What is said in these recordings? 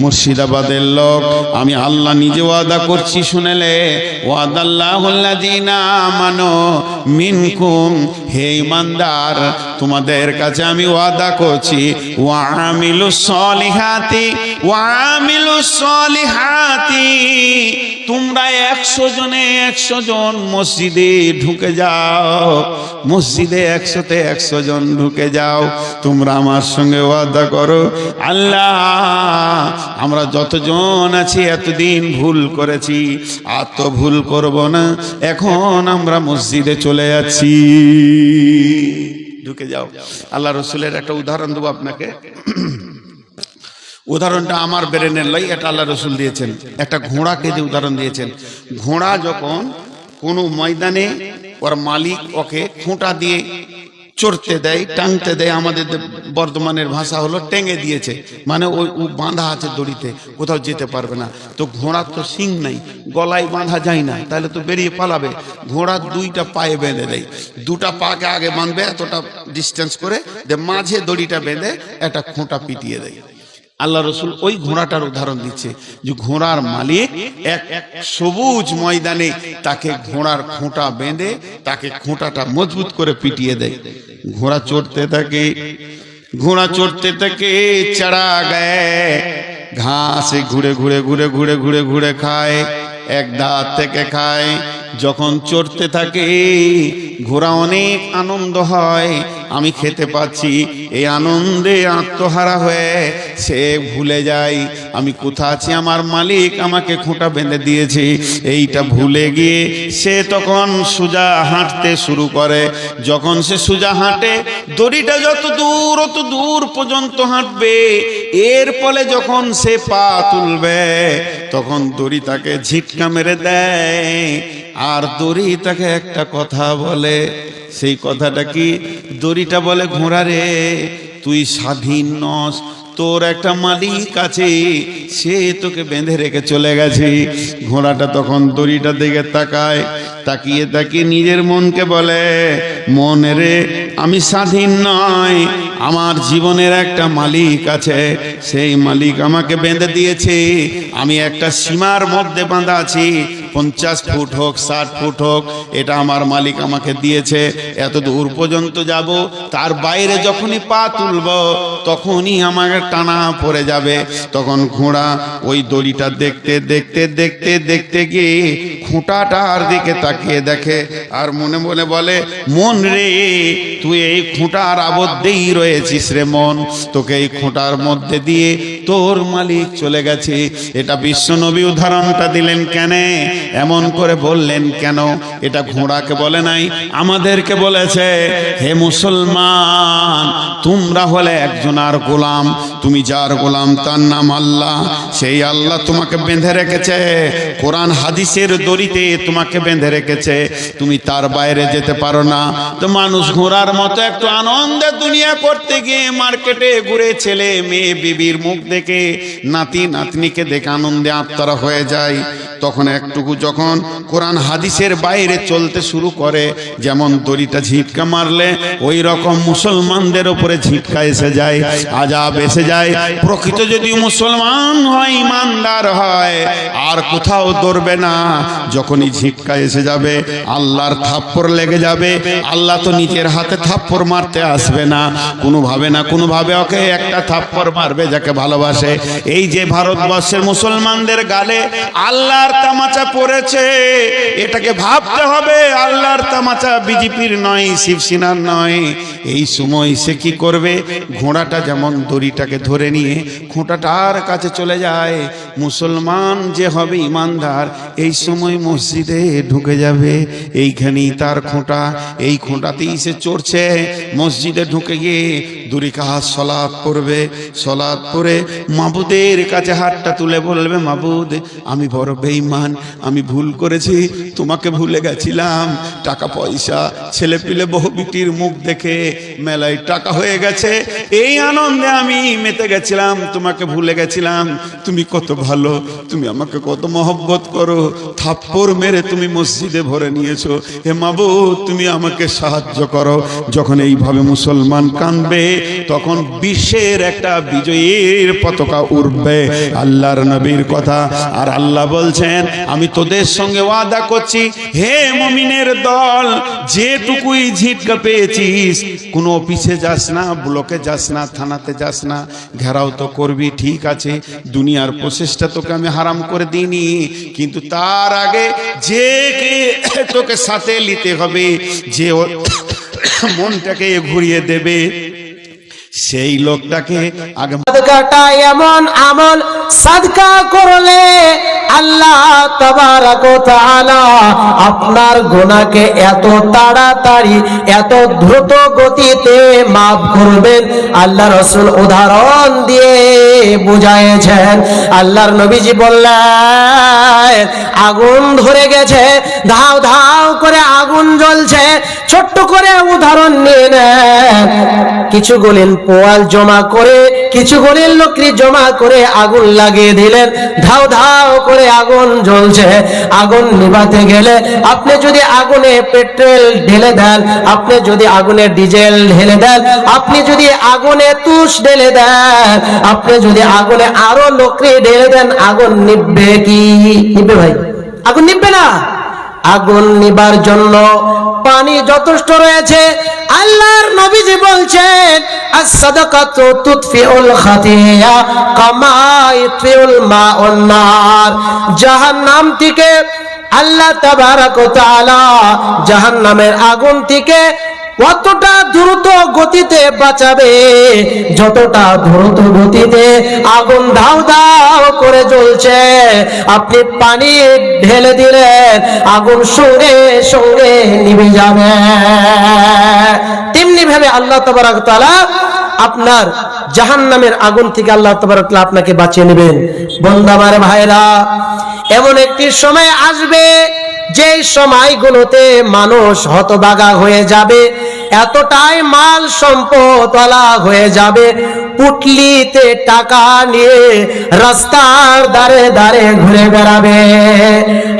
মুর্শিদাবাদের লোক। আমি আল্লাহ নিজে ওয়াদা করছি শুনেলে ওয়াদাল্লাহ মানো মিনকুম হে ইমানদার তোমাদের কাছে আমি ওয়াদা করছি। ওয়ামিলুস সলিহাতি ওয়ামিলুস সলিহাতি। তোমরা একশো জনে একশো জন মসজিদে ঢুকে যাও। মসজিদে একশোতে একশো জন ঢুকে যাও। তোমরা আমার সঙ্গে ওয়াদা করো। আল্লাহ, আমরা যতজন আছি এতদিন ভুল করেছি, আর তো ভুল করব না। এখন আমরা মসজিদে চলে যাচ্ছি। ঢুকে যাও। আল্লাহ রসুলের একটা উদাহরণ দেবো আপনাকে। উদাহরণটা আমার ব্রেনের লাই, এটা আল্লাহ রসুল দিয়েছেন। একটা ঘোড়াকে যে উদাহরণ দিয়েছেন। ঘোড়া যখন কোনো ময়দানে ওর মালিক ওকে খুঁটা দিয়ে চড়তে দেয়, টানতে দেয়, আমাদের বর্ধমানের ভাষা হলো টেঙে দিয়েছে। মানে ওই, ও বাঁধা আছে দড়িতে, কোথাও যেতে পারবে না। তো ঘোড়ার তো শিং নাই, গলায় বাঁধা যায় না, তাহলে তো বেরিয়ে পালাবে। ঘোড়ার দুইটা পায়ে বেঁধে দেয়। দুটা পাকে আগে বাঁধবে, এতটা ডিস্টেন্স করে, যে মাঝে দড়িটা বেঁধে একটা খোঁটা পিটিয়ে দেয়। আল্লাহ রসুল ওই ঘোড়াটার উদাহরণ দিচ্ছে যে ঘোড়ার মালিক এক সবুজ ময়দানে তাকে ঘোড়ার খুঁটা বেঁধে তাকে খোঁটাটা মজবুত করে পিটিয়ে দেয়। ঘোড়া চড়তে থাকে, ঘোড়া চড়তে থাকে চড়া গায়ে, ঘাসে ঘুরে ঘুরে ঘুরে ঘুরে ঘুরে ঘুরে খায়, এক দাঁত থেকে খায়। যখন চড়তে থাকে, ঘোড়া অনেক আনন্দ হয় আমি খেতে পাচ্ছি। এই আনন্দে আত্মহারা হয়ে সে ভুলে যায়। আমি কোথা আছি? আমার মালিক আমাকে খুঁটা বেঁধে দিয়েছে। এইটা ভুলে গিয়ে সে তখন সোজা হাঁটতে শুরু করে। যখন সে সোজা হাঁটে, দড়িটা যত দূর, অত দূর পর্যন্ত হাঁটবে। এর ফলে যখন সে পা তুলবে তখন দড়ি তাকে ঝিটকা মেরে দেয়। আর দড়ি তাকে একটা কথা বলে, সেই কথাটা কি? দড়িটা বলে, ঘোড়া রে, তুই স্বাধীন নস, তোর একটা মালিক আছে, সে তোকে বেঁধে রেখে চলে গেছে। ঘোড়াটা তখন দড়িটা দিকে তাকায়, তাকিয়ে তাকিয়ে নিজের মনকে বলে, মন রে, আমি স্বাধীন নয় আমার জীবনের একটা মালিক আছে, সেই মালিক আমাকে বেঁধে দিয়েছে। আমি একটা সীমার মধ্যে বাঁধা আছি পঞ্চাশ ফুট হোক, ষাট ফুট হোক, এটা আমার মালিক আমাকে দিয়েছে। এত দূর পর্যন্ত যাব, তার বাইরে যখনই পা তুলব, তখনই আমাকে টানা পড়ে যাবে। তখন ঘোড়া ওই দড়িটা দেখতে দেখতে দেখতে দেখতে গিয়ে খুঁটাটার দিকে তাকিয়ে দেখে আর মনে মনে বলে, মন রে, তুই এই খুঁটার আবদ্ধেই রয়েছিস রে মন। তোকে এই খুঁটার মধ্যে দিয়ে তোর মালিক চলে গেছে। এটা বিশ্বনবী উদাহরণটা দিলেন কেন? এমন করে বললেন, কেন? এটা ঘোড়াকে বলে নাই, আমাদেরকে বলেছে, হে মুসলমান, তোমরা হলে একজনার গোলাম, তুমি যার গোলাম তার নাম আল্লাহ, সেই আল্লাহ তোমাকে বেঁধে রেখেছে, কোরআন হাদিসের দড়িতে তোমাকে বেঁধে রেখেছে, তুমি তার বাইরে যেতে পারো না। তো মানুষ ঘোড়ার মতো একটু আনন্দের দুনিয়া করতে গিয়ে মার্কেটে ঘুরে ছেলে, মেয়ে, বিবির মুখ দেখে নাতি, নাতনিকে দেখে আনন্দে আত্মারা হয়ে যায়। তখন একটুকু যখন কোরআন হাদিসের বাইরে চলতে শুরু করে, যেমন দড়িটা ঝিটকা মারলে ওই রকম মুসলমানদের ওপরে ঝিটকা এসে যায়, আজাব এসে যায়। প্রকৃত যদি মুসলমান হয়, ইমানদার হয়, আর কোথাও ধরবে না। যখনই ঝিটকা এসে যাবে, আল্লাহর থাপ্পড় লেগে যাবে। আল্লাহ তো নিজের হাতে থাপ্পড় মারতে আসবে না। কোনোভাবে না কোনোভাবে ওকে একটা থাপ্পড় মারবে যাকে ভালোবাসে। এই যে ভারতবর্ষের মুসলমানদের গালে আল্লাহর তামাচা পড়েছে। এটাকে ভাবতে হবে, আল্লাহর তামাচা বিজেপির নয়, শিবসেনার নয়। এই সময় সে কি করবে? ঘোড়াটা যেমন দড়িটাকে ধরে নিয়ে, খোঁটাটার কাছে চলে যায় মুসলমান যে হবে ইমানদার, এই সময় মসজিদে ঢুকে যাবে। এইখানেই তার খোঁটা, এই খোঁটাতেই সে চড়ছে। মসজিদে ঢুকে গিয়ে দুরি কাহাজ সলাপ করবে সলাপ করে মাবুদের কাছে হাতটা তুলে বলবে, মাবুদ, আমি বড় বেঈমান, আমি ভুল করেছি, তোমাকে ভুলে গেছিলাম। টাকা পয়সা ছেলে পিলে বহু বিটির মুখ দেখে মেলায় টাকা হয়ে গেছে। এই আনন্দে আমি মেতে গেছিলাম, তোমাকে ভুলে গেছিলাম। তুমি কত ভালো, তুমি আমাকে কত মহব্বত করো, থাপ্পড় মেরে তুমি মসজিদে ভরে নিয়েছো। হে মাবু তুমি আমাকে সাহায্য করো। যখন এইভাবে মুসলমান কাঁদবে, তখন বিশ্বের একটা বিজয়ীর পতাকা উঠবে আল্লাহর নবীর কথা। আর আল্লাহ বলছেন, আমি তোদের সঙ্গে ওয়াদা করছি, হে মমিনের দল, যেটুকুই ঝিটকা পেয়েছিস, কোনো অফিসে যাস না, ব্লকে যাস না, থানাতে যাস না। ঘেরাও তো করবি, ঠিক আছে। দুনিয়ার প্রচেষ্টা তোকে আমি হারাম করে দিইনি। কিন্তু তার আগে যে কে তোকে সাথে নিতে হবে, যে মনটাকে ঘুরিয়ে দেবে, সেই লোকটাকে আগে এমন আমল সাদকা করলে আল্লাহ আপনার গুনাহকে এত তাড়াতাড়ি, এত দ্রুত গতিতে maaf করবেন। আল্লাহ রাসূল উদাহরণ দিয়ে বুঝাইছেন। আল্লাহর নবীজি বললেন, আগুন ধরে গেছে, ধাও ধাও করে আগুন জ্বলছে, ছোট্ট করে উদাহরণ নিয়ে নেন। কিছু গলিন পোয়াল জমা করে, কিছু গলিন লকড়ি জমা করে আগুন লাগিয়ে দিলেন। ধাও ধাও করে আগুন জ্বলছে। আগুন নিভাতে গেলে আপনি যদি আগুনে পেট্রোল ঢেলে দেন, আপনি যদি আগুনে ডিজেল ঢেলে দেন, আপনি যদি আগুনে তুষ ঢেলে দেন, আপনি যদি আগুনে আরও লকড়ি ঢেলে দেন, আগুন নিভবে কি? নিভবে ভাই। আগুন নিভবে না। আগুন নিবার জন্য পানি যথেষ্ট রয়েছে। আল্লাহর নবীজি বলছেন নার। জাহান্নাম থেকে আল্লাহ তাবারাক তাআলা জাহান্নামের আগুন থেকে কতটা দ্রুত গতিতে বাঁচাবে, যতটা দ্রুত গতিতে আগুন ধাও ধাও করে জ্বলছে, আপনি পানি ঢেলে দিলেন আগুন সঙ্গে সঙ্গে নিভে যাবে। তেমনি ভাবে আল্লাহ তবরাক তাআলা আপনার জাহান্নামের আগুন থেকে আল্লাহ তবরাক আপনাকে বাঁচিয়ে নেবেন। বন্দামার ভাইরা এমন একটি সময় আসবে যে সময়গুলোতে মানুষ হতবাগা হয়ে যাবে, এতটাই মাল সম্পদ হয়ে যাবে। পুটলিতে টাকা নিয়ে রাস্তার দাঁড়ে দাঁড়ে ঘুরে বেড়াবে।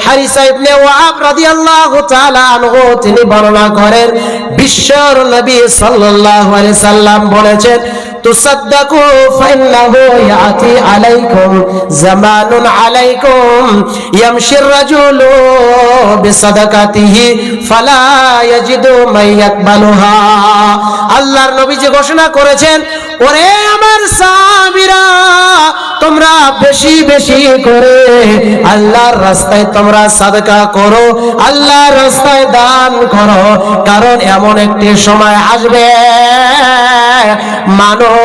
হারিসা ইবনে ওয়াহাব রাদিয়াল্লাহু তাআলা আনহু, তিনি বর্ণনা করেন, বিশ্বর নবী সাল্লাল্লাহু সাল্লাম বলেছেন تصدقوا فإنه يأتي عليكم زمان عليكم يمشي الرجل بصدقته فلا يجد من يقبلها আল্লাহর নবী যে ঘোষণা করেছেন ওরে আমার সাহাবীরা, তোমরা বেশি বেশি করে আল্লাহর রাস্তায় তোমরা সাদকা করো, আল্লাহর রাস্তায় দান করো, কারণ এমন একটি সময় আসবে। মানুষ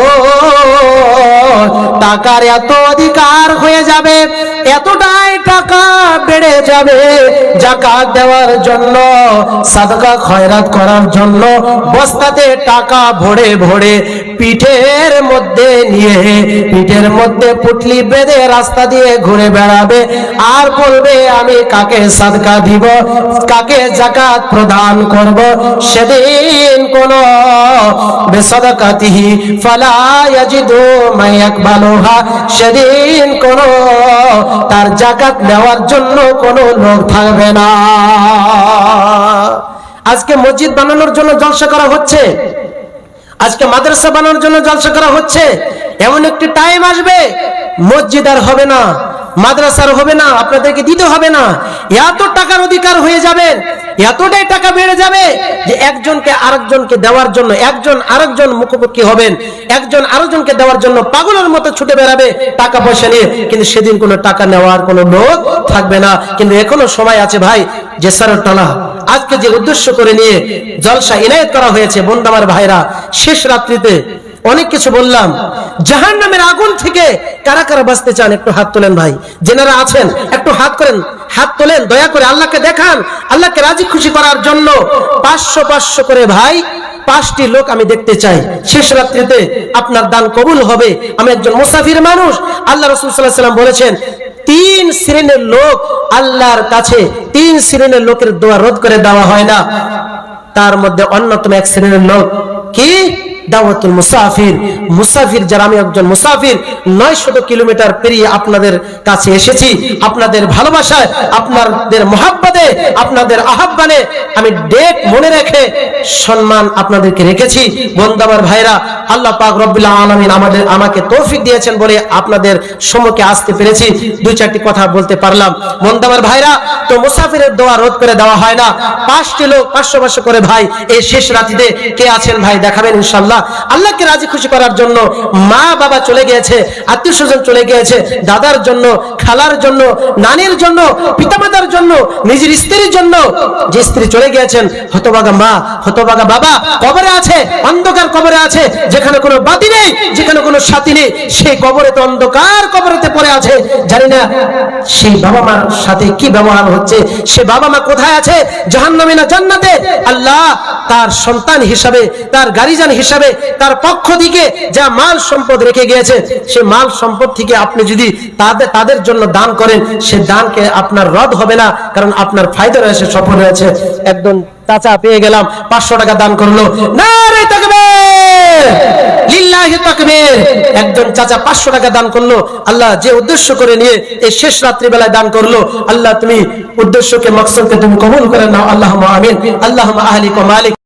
টাকার এত অধিকার হয়ে যাবে, এতটাই বেড়ে যাবে জাকাত দেওয়ার জন্য, সাদকা খয়রাত করার জন্য, বস্তাতে টাকা ভরে ভরে পিঠের মধ্যে নিয়ে, পিঠের মধ্যে পুটলি বেঁধে রাস্তা দিয়ে ঘুরে বেড়াবে। আর বলবে, আমি কাকে সাদকা দিব, কাকে জাকাত প্রদান করব? সেদিন কোন বেসদকাতিহি ফালা ইয়াজিদু মায়াকবালুহা সেদিন কোন তার জাকাত নেওয়ার জন্য কোন লোক থাকবে না। আজকে মসজিদ বানানোর জন্য জলসা করা হচ্ছে। আজকে মাদ্রাসা বানানোর জন্য জলসা করা হচ্ছে। এমন একটি টাইম আসবে, মসজিদ আর হবে না। মাদ্রাসার হবে না, আপনাদেরকে দিতে হবে না। এত টাকার অধিকার হয়ে যাবে, এতটাই টাকা বেড়ে যাবে যে একজনকে আরেকজনকে দেওয়ার জন্য, একজন আরেকজন মুখোমুখি হবেন, একজন আরেকজনকে দেওয়ার জন্য পাগলের মতো ছুটে বেড়াবে, টাকা পয়সা নিয়ে। কিন্তু সেদিন কোনো টাকা নেওয়ার কোনো লোক থাকবে না। কিন্তু এখনও সময় আছে ভাই, যে সারের টানা, আজকে যে উদ্দেশ্য করে নিয়ে জলসা ইনায়ত করা হয়েছে বন্দামার ভাইরা, শেষ রাত্রিতে অনেক কিছু বললাম। জাহান নামের আগুন থেকে কারা কারা বাঁচতে চান? একটু হাত তোলেন ভাই। যেনারা আছেন, একটু হাত করেন। হাত তোলেন, দয়া করে আল্লাহকে দেখান। আল্লাহকে রাজি খুশি করার জন্য পাঁচশো পাঁচশো করে ভাই, পাঁচটি লোক আমি দেখতে চাই। শেষ রাত্রিতে আপনার দান কবুল হবে। আমি একজন মুসাফির মানুষ। আল্লাহ রসুল সাল্লাহ সাল্লাম বলেছেন, তিন শ্রেণির লোক আল্লাহর কাছে তিন শ্রেণির লোকের দোয়া রোধ করে দেওয়া হয় না। তার মধ্যে অন্যতম এক শ্রেণির লোক কি? দাওয়াতুল মুসাফির। মুসাফির যারা, আমি একজন মুসাফির নয় কিলোমিটার পেরিয়ে আপনাদের কাছে এসেছি। আপনাদের ভালোবাসায়, আপনাদের মহাব্বতে, আপনাদের আহ্বানে আমি ডেট মনে রেখে সম্মান আপনাদেরকে রেখেছি। বন্দাবার ভাইরা, আল্লাহ পাক আমাদের, আমাকে তৌফিক দিয়েছেন বলে আপনাদের সম্মুখে আসতে পেরেছি। দুই চারটি কথা বলতে পারলাম। বন্দাবার ভাইরা, তো মুসাফিরের দোয়া রোধ করে দেওয়া হয় না। পাঁচটি লোক পাঁচশো করে ভাই, এই শেষ রাতিতে কে আছেন ভাই দেখাবেন ইনশাল্লাহ আল্লাহকে রাজি খুশি করার জন্য মা বাবা চলে গিয়েছে, আত্মীয় স্বজন চলে গিয়েছে, দাদার জন্য, খালার জন্য, নানির জন্য, পিতামাতার জন্য, নিজের স্ত্রীর জন্য। যে স্ত্রী চলে গিয়েছেন হতবাগা মা হতবাগা বাবা, কবরে আছে, অন্ধকার কবরে আছে, যেখানে কোনো বাতি নেই, যেখানে কোনো সাথী নেই, সেই কবরে তো অন্ধকার কবরেতে পড়ে আছে, জানি না সেই বাবা মার সাথে কি ব্যবহার হচ্ছে, সে বাবা মা কোথায় আছে, জাহান্নামে না জান্নাতে? আল্লাহ তার সন্তান হিসাবে, তার গারিজান হিসাবে তার পক্ষ থেকে যা মাল সম্পদ রেখে গিয়েছে, সে মাল সম্পদ থেকে আপনি যদি তাদের তাদের জন্য দান করেন, সে দানকে আপনার রদ হবে না, কারণ আপনার ফায়দা রয়েছে, সফল রয়েছে একদম চাচা পেয়ে গেলাম, পাঁচশো টাকা দান করল। না একজন চাচা পাঁচশো টাকা দান করল, আল্লাহ যে উদ্দেশ্য করে নিয়ে এই শেষ রাত্রি বেলায় দান করল, আল্লাহ তুমি উদ্দেশ্যকে, মকসদকে তুমি কবুল করে নাও আল্লাহ আমিন আল্লাহ আহলিক মালিক।